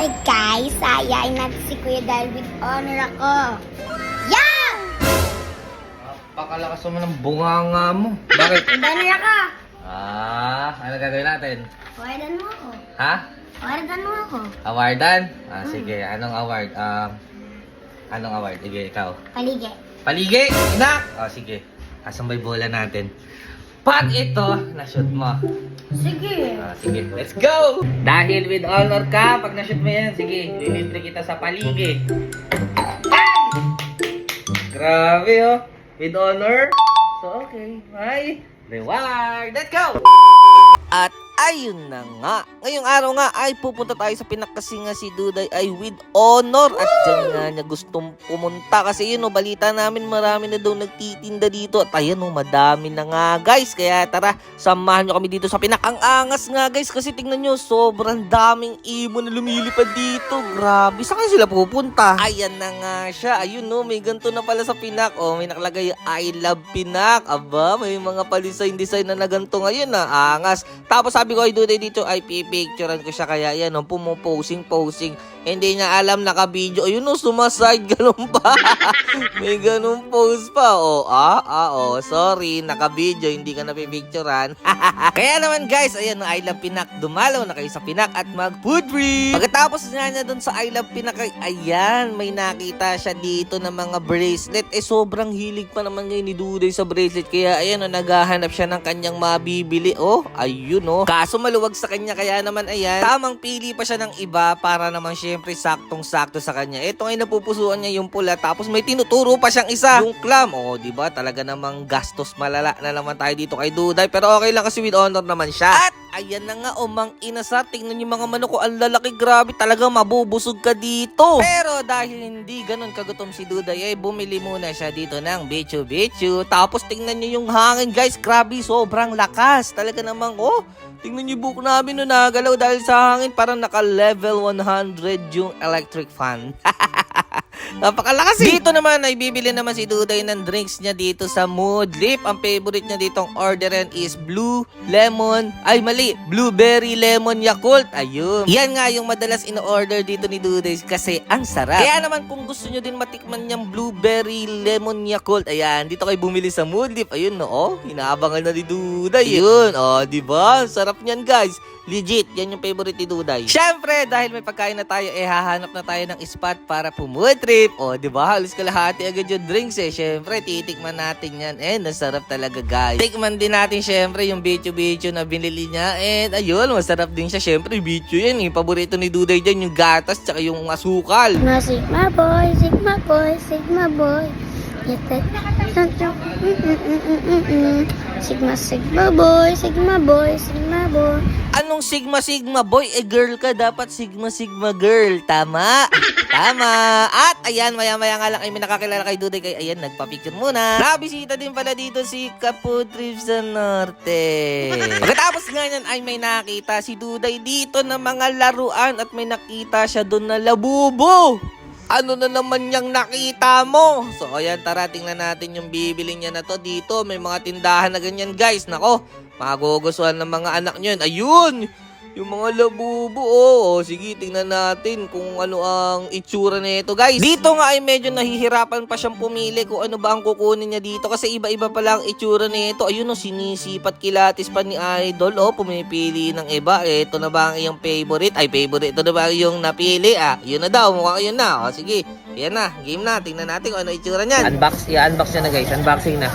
Hi guys, ayain natin si Kuya dahil with honor ako. Yeah! Pakalakas naman ng bunganga mo. Bakit? With honor ako. Ah, ano gagawin natin? Awardan mo ako. Ha? Awardan mo ako. Awardan? Ah, sige. Anong award? Um, anong award? Sige, ikaw. Paligi. Paligi! Inak! Ah, sige. Asan ba yung bola natin? Pag ito, na-shoot mo. Sige. Ah, sige, let's go! Dahil with honor ka, pag na-shoot mo yan, sige, lilibre kita sa paligi. Ay! Grabe oh, with honor. So okay, may reward. Let's go! At ayun na nga. Ngayong araw nga ay pupunta tayo sa Pinak kasi nga si Duday ay with honor. At dyan nga niya gustong pumunta. Kasi yun o, balita namin marami na daw nagtitinda dito. At ayan o, madami na nga guys. Kaya tara, samahan nyo kami dito sa Pinak. Ang angas nga guys kasi tingnan nyo, sobrang daming ibon na lumilipad dito. Grabe, saan sila pupunta? Ayan na nga siya. Ayun no, may ganito na pala sa Pinak. O, may nakalagay I love Pinak. Aba, may mga palisign-design na na ganito ngayon na angas. Tapos sabi ko ay Duday dito ay pipicturean ko siya kaya yan no, pumuposing posing. Hindi niya alam naka-video. Ayun no, sumaside ganun pa. May ganun pose pa. O, ah, ah, oh, sorry, naka-video, hindi ka napipicturean. kaya naman guys, ayan no, I love Pinak. Dumalaw na kayo sa Pinak at mag-food trip. Pagkatapos nga niya dun sa I love Pinak, ay, ayan, may nakita siya dito ng mga bracelet. Eh, sobrang hilig pa naman ngayon ni Duday sa bracelet. Kaya ayan no, naghahanap siya ng kanyang mabibili. Oh, ayun no. Kaso maluwag sa kanya, kaya naman ayan, tamang pili pa siya ng iba para naman syempre saktong-sakto sa kanya. Ito ay napupusuan niya yung pula tapos may tinuturo pa siyang isa, yung clam. Oh, di ba? Talaga namang gastos malala na naman tayo dito kay Duday. Pero okay lang kasi with honor naman siya. At ayan na nga, umang inasa. Tingnan yung mga manok ko, ang lalaki, grabe. Talaga mabubusog ka dito. Pero dahil hindi ganun kagutom si Duday, eh, bumili muna siya dito ng Bichu Bichu. Tapos tingnan niyo yung hangin, guys. Grabe, sobrang lakas. Talaga namang, oh, Tingnan niyo yung buhok namin no nagalaw dahil sa hangin parang naka level 100 yung electric fan. Napakalakas eh. Dito naman ay bibili naman si Duday ng drinks niya dito sa Moodlip. Ang favorite niya ditong orderan is blue lemon. Ay mali, blueberry lemon Yakult. Ayun. Yan nga yung madalas in-order dito ni Duday kasi ang sarap. Kaya naman kung gusto niyo din matikman yung blueberry lemon Yakult, ayan, dito kayo bumili sa Moodlip. Ayun no, oh, inaabangan na ni Duday. Ayun, oh, di ba? Sarap niyan, guys. Legit, yan yung favorite ni Duday. Siyempre, dahil may pagkain na tayo, eh hahanap na tayo ng spot para pumood trip. O, di ba? Halos kalahati agad yung drinks eh. Siyempre, titikman natin yan. Eh, nasarap talaga guys. Tikman din natin siyempre yung bicho-bicho na binili niya. And ayun, masarap din siya. Siyempre, bicho yan eh. Paborito ni Duday dyan yung gatas tsaka yung asukal. Sigma, Sigma boy, Sigma boy, Sigma boy. Santok, mm, mm, mm, mm, mm, mm. Sigma, Sigma boy, Sigma boy, Sigma boy. Anong Sigma Sigma boy? Eh girl ka, dapat Sigma Sigma girl. Tama. Tama. At ayan, maya-maya nga lang ay may nakakilala kay Duday. Kay ayan, nagpa-picture muna. Nakabisita din pala dito si Kaputrip sa Norte. Pagkatapos nga yan ay may nakita si Duday dito ng mga laruan at may nakita siya doon na labubo. Ano na naman yung nakita mo? So, ayan, tara, tingnan natin yung bibili niya na to dito. May mga tindahan na ganyan, guys. Nako, magugustuhan ng mga anak niyo. yun. Ayun! Yung mga labubo, oh. Sige, tingnan natin kung ano ang itsura nito, guys. Dito nga ay medyo nahihirapan pa siyang pumili kung ano ba ang kukunin niya dito. Kasi iba-iba pa lang itsura nito. Ayun, oh, sinisipat kilatis pa ni Idol. Oh, pumipili ng iba. Ito na ba ang iyong favorite? Ay, favorite. Ito na ba ang iyong napili? Ah, yun na daw. Mukhang yun na. Oh, sige. Yan na. Game na. Tingnan natin kung ano itsura niyan. Unbox. I-unbox niya na, guys. Unboxing na.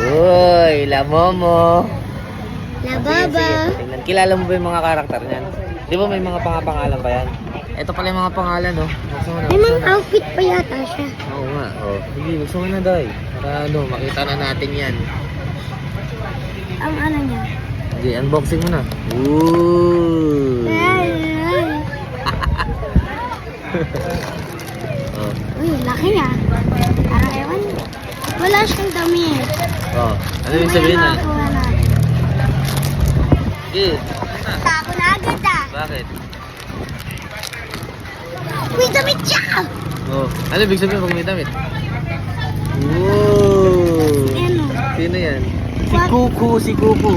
Uy, lamomo. Lababa. Tingnan. Kilala mo ba yung mga karakter niyan? Di ba may mga pangapangalan pa yan? Ito pala yung mga pangalan, no? Gusto mo na. May mga outfit pa yata siya. Oo nga. Oh. Sige, gusto mo na, Day. Para ano, makita na natin yan. Ang ano niya. Sige, unboxing mo na. Ooh. Oh. Uy, laki niya. Parang ewan. Wala siyang dami. Oh. Ano yung sabihin na? Na. Sige. Tako na agad ah. Bakit? May damit siya! Oh. Ano ibig sabihin pag may damit? Ooh. Ano? Sino yan? Si What? Kuku, si Kuku.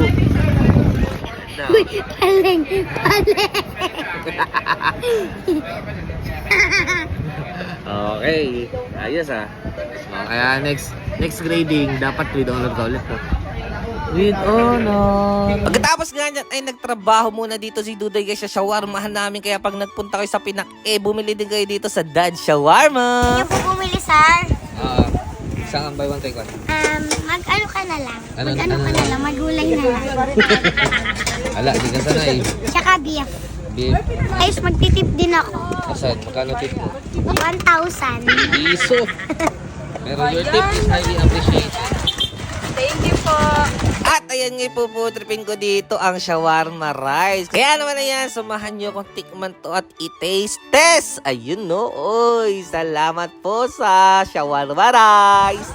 No. Uy, paling, paling. Okay. Ayos ah. So, kaya next next grading, dapat honor ka ulit. No? With honor. Pagkatapos nga niyan, ay nagtrabaho muna dito si Duday guys sa shawarmahan namin. Kaya pag nagpunta kayo sa Pinak, eh bumili din kayo dito sa Dad Shawarma. Yung po bumili, sir. Ah, isang by one take one. Um, mag-ano ka na lang. Ano- Mag-ano ano ka na na lang. Magulay na lang. Ala, di ka sanay. Tsaka beef. Beef. Ayos, magtitip din ako. Asan? Magkano tip mo? 1,000. Piso. Pero your tip is highly appreciated. Nga ipuputripin ko dito ang shawarma rice. Kaya naman ayan, samahan nyo kung tikman to at i-taste test. Ayun no, oy, salamat po sa shawarma rice.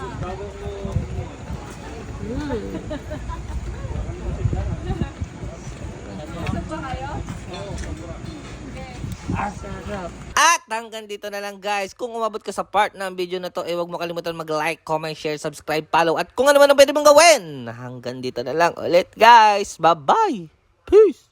At hanggang dito na lang guys. Kung umabot ka sa part ng video na to, eh wag mo kalimutan mag-like, comment, share, subscribe, follow. At kung ano man ang pwede mong gawin. Hanggang dito na lang ulit guys. Bye-bye. Peace.